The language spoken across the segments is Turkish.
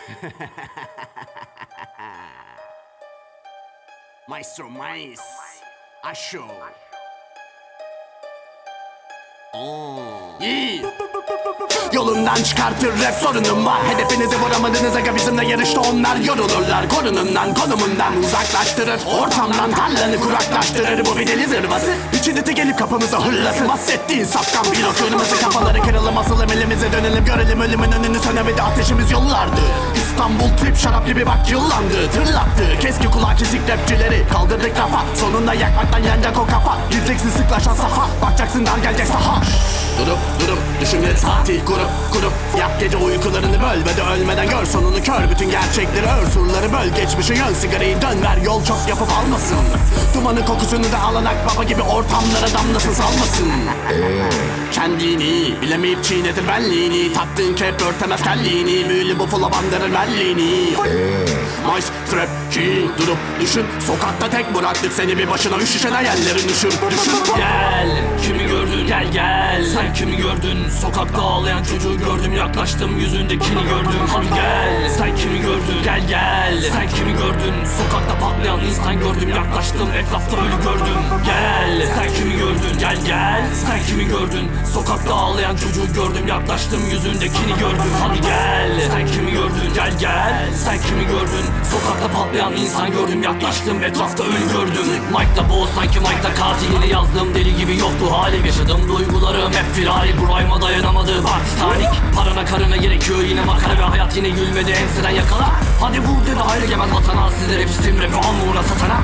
Maestro Mais. Aşo. İyi. Yolundan çıkartır rap sorunum var Hedefinizi vuramadınız aga bizimle yarışta onlar yorulurlar Konunundan konumundan uzaklaştırır Ortamdan tarlanı kuraklaştırır Bu bir deli zırvası İçindeti gelip kapımıza hırlasın Bahsettiğin sapkan pilot kırmızı kafaları dönelim görelim ölümün önünü. Sönemedi ateşimiz yollardı. İstanbul trip şarap gibi bak yıllandı Tırlattı. Keski kulak kesik rapçileri Kaldırdık rafa sonunda yakmaktan yanacak o kafa. Gireceksin sıklaşan safa. Bakacaksın dar gelecek saha. Durup durup düşünme. Saati kurup kurup. Yap gece uykularını böl ve de ölmeden gör sonunu. Kör Bütün gerçekleri ör surları böl. Geçmişe yön Sigarayı dön ver yol çok yapıp almasın. Dumanın kokusunu da alanak baba gibi ortamlara damlasın salmasın Kendini bilemeyip çiğnetir benliğini. Taktığın kep örtemez kelliğini Büyülü bu fula bandırır belliğini Nice trap king durup düşün. Sokakta tek bıraktık seni bir başına. Üç şişen hayallerin düşür düşün. Gel kimi gördün? Gel gel. Sen kimi gördün? Sokakta ağlayan çocuğu gördüm Yaklaştım yüzündekini gördüm. Hadi gel sen kimi gördün? Gel gel. Sen kimi gördün? Sokakta patlayan insan gördüm Yaklaştım etrafta ölü gördüm. Gel sen kimi gördün? Gel gel kimi gördün? Sokakta ağlayan çocuğu gördüm Yaklaştım yüzündekini gördüm. Hadi gel! Sen kimi gördün? Gel gel! Sen kimi gördün? Sokakta patlayan insan gördüm Yaklaştım etrafta ölü gördüm. Mike'da boğ sanki Mike'da katilini yazdım. Deli gibi yoktu halim yaşadım duygularım hep firari. Bu rhyme'a dayanamadı bak Titanic Parana karına gerekiyor. Yine makara ve hayat yine gülmedi. Enseden yakala. Hadi vur dedi hayır gemez vatana Sizler hep sistem rapi anlamına satana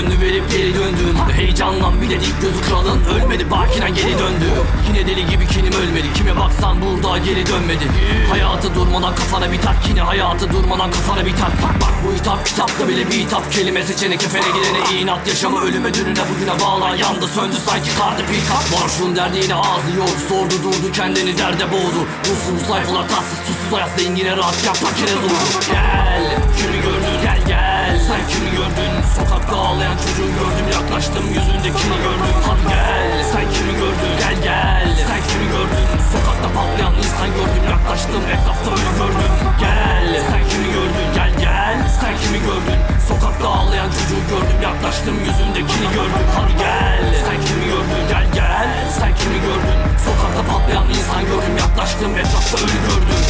gönlü verip geri döndün Heyecanlan bir dedik gözü kralın ölmedi Bakinen geri döndü. Yine deli gibi kinim ölmedi. Kime baksan burada geri dönmedi. Hayatı durmadan kafana bir tak Yine hayatı durmadan kafana bir tak. Bak bu hitap kitapta bile bir hitap. Kelime seçene kefene girene inat Yaşamı ölüme dönüne bugüne bağla. Yandı söndü sanki kardı bir kap Barışın derdi yine ağzı yordu. Sordu durdu kendini derde boğdu. Ruhsuz sayfalar tatsız tuzsuz hayat zengine rahat zor. Gel Açtım yüzündekini gördüm. Hadi gel. Sen kimi gördün? Gel gel. Sen kimi gördün? Sokakta patlayan insan gördüm. Yaklaştım ve çapta ölü gördüm.